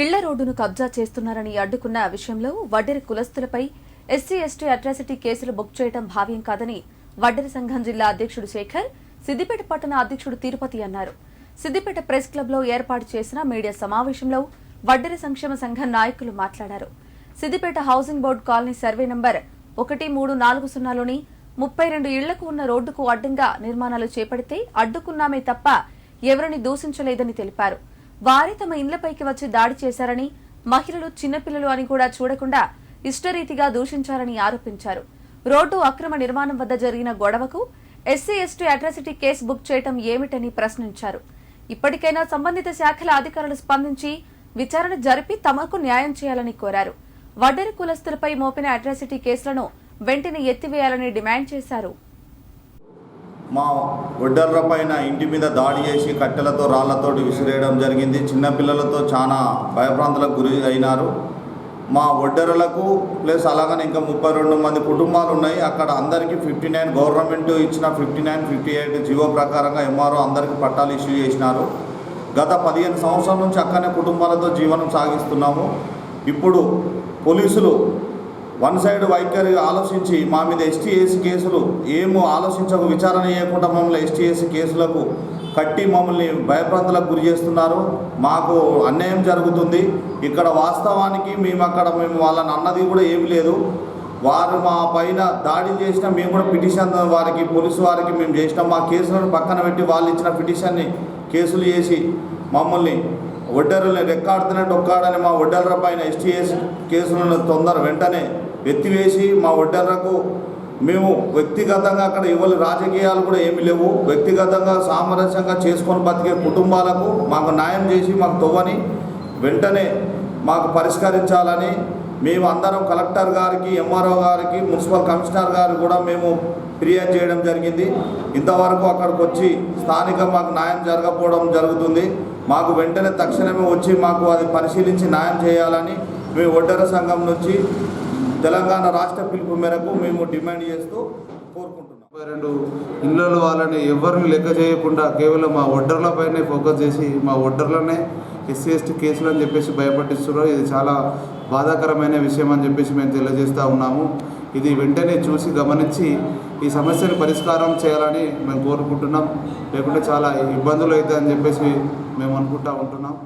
ఇళ్ళ రోడ్డును కబ్జా చేస్తున్నారని అడ్డుకున్న విషయంలో వడ్డెరి కులస్తులపై ఎస్సీ ఎస్టీ అట్రాసిటీ కేసులు బుక్ చేయడం భావ్యం కాదని వడ్డెరి సంఘం జిల్లా అధ్యక్షుడు శేఖర్ సిద్దిపేట పట్టణ అధ్యక్షుడు తిరుపతి అన్నారు. సిద్దిపేట ప్రెస్ క్లబ్లో ఏర్పాటు చేసిన మీడియా సమావేశంలో వడ్డెరి సంక్షేమ సంఘం నాయకులు మాట్లాడారు. Siddipet housing board colony survey number ఒకటి మూడు నాలుగు సున్నాలోని ముప్పై రెండు ఇళ్ళకు ఉన్న రోడ్డుకు అడ్డంగా నిర్మాణాలు చేపడితే అడ్డుకున్నామే తప్ప ఎవరిని దూషించలేదని తెలిపారు. వారే తమ ఇండ్లపైకి వచ్చి దాడి చేశారని మహిళలు చిన్నపిల్లలు అని కూడా చూడకుండా ఇష్టరీతిగా దూషించారని ఆరోపించారు. రోడ్డు అక్రమ నిర్మాణం వద్ద జరిగిన గొడవకు SC ST atrocity case book చేయటం ఏమిటని ప్రశ్నించారు. ఇప్పటికైనా సంబంధిత శాఖల అధికారులు స్పందించి విచారణ జరిపి తమకు న్యాయం చేయాలని కోరారు. వడ్డెర కులస్తులపై మోపిన అట్రాసిటీ కేసులను వెంటనే ఎత్తివేయాలని డిమాండ్ చేశారు మా ఒడ్డర్ల పైన ఇంటి మీద దాడి చేసి కట్టెలతో రాళ్ళతోటి విసిరేయడం జరిగింది. చిన్నపిల్లలతో చాలా భయభ్రాంతులకు గురి అయినారు. మా ఒడ్డెరలకు ప్లస్ అలాగనే ఇంకా ముప్పై రెండు మంది కుటుంబాలు ఉన్నాయి. అక్కడ అందరికీ ఫిఫ్టీ నైన్ గవర్నమెంట్ ఇచ్చిన fifty nine fifty eight GO ప్రకారంగా ఎంఆర్ఓ అందరికీ పట్టాలు ఇష్యూ చేసినారు. గత పదిహేను సంవత్సరాల నుంచి అక్కడనే కుటుంబాలతో జీవనం సాగిస్తున్నాము. ఇప్పుడు పోలీసులు వన్ సైడ్ వైఖరి ఆలోచించి మా మీద ఎస్టీఎస్సీ కేసులు ఏమో ఆలోచించక విచారణ చేయకుండా మమ్మల్ని ఎస్టీఎస్సీ కేసులకు కట్టి మమ్మల్ని భయప్రాంతలకు గురి చేస్తున్నారు. మాకు అన్యాయం జరుగుతుంది. ఇక్కడ వాస్తవానికి మేము అక్కడ మేము వాళ్ళని అన్నది కూడా ఏమి లేదు. వారు మా పైన దాడి చేసిన మేము కూడా పిటిషన్ వారికి పోలీసు వారికి మేము చేసినాం. మా కేసులను పక్కన పెట్టి వాళ్ళు ఇచ్చిన పిటిషన్ని కేసులు చేసి మమ్మల్ని ఒడ్డర్లని రెక్కాడుతున్నట్టు ఒక్కాడని మా ఒడ్డర్ల పైన ఎస్టీఎస్ కేసులను తొందర వెంటనే ఎత్తివేసి మా ఒడ్డర్లకు మేము వ్యక్తిగతంగా అక్కడ ఎవరి రాజకీయాలు కూడా ఏమి లేవు. వ్యక్తిగతంగా సామరస్యంగా చేసుకొని బతికే కుటుంబాలకు మాకు న్యాయం చేసి మాకు తవ్వని వెంటనే మాకు పరిష్కరించాలని మేము అందరం కలెక్టర్ గారికి ఎంఆర్ఓ గారికి మున్సిపల్ కమిషనర్ గారికి కూడా మేము ఫిర్యాదు చేయడం జరిగింది. ఇంతవరకు అక్కడికి వచ్చి స్థానిక మాకు న్యాయం జరగకపోవడం జరుగుతుంది. మాకు వెంటనే తక్షణమే వచ్చి మాకు అది పరిశీలించి న్యాయం చేయాలని మేము ఒడ్డర సంఘం నుంచి తెలంగాణ రాష్ట్ర పిలుపు మేరకు మేము డిమాండ్ చేస్తూ కోరుకుంటున్నాం. ముప్పై రెండు ఇళ్ళలు వాళ్ళని ఎవరిని లెక్క చేయకుండా కేవలం మా ఒడ్డర్లపైనే ఫోకస్ చేసి మా ఒడ్డర్లనే ఎస్సీ ఎస్టీ కేసులు అని చెప్పేసి భయపట్టిస్తున్నారు. ఇది చాలా బాధాకరమైన విషయం అని చెప్పేసి మేము తెలియజేస్తూ ఉన్నాము. ఇది వెంటనే చూసి గమనించి ఈ సమస్యను పరిష్కారం చేయాలని మేము కోరుకుంటున్నాం. లేకుంటే చాలా ఇబ్బందులు అవుతాయని చెప్పేసి మేము అనుకుంటా ఉంటున్నాం.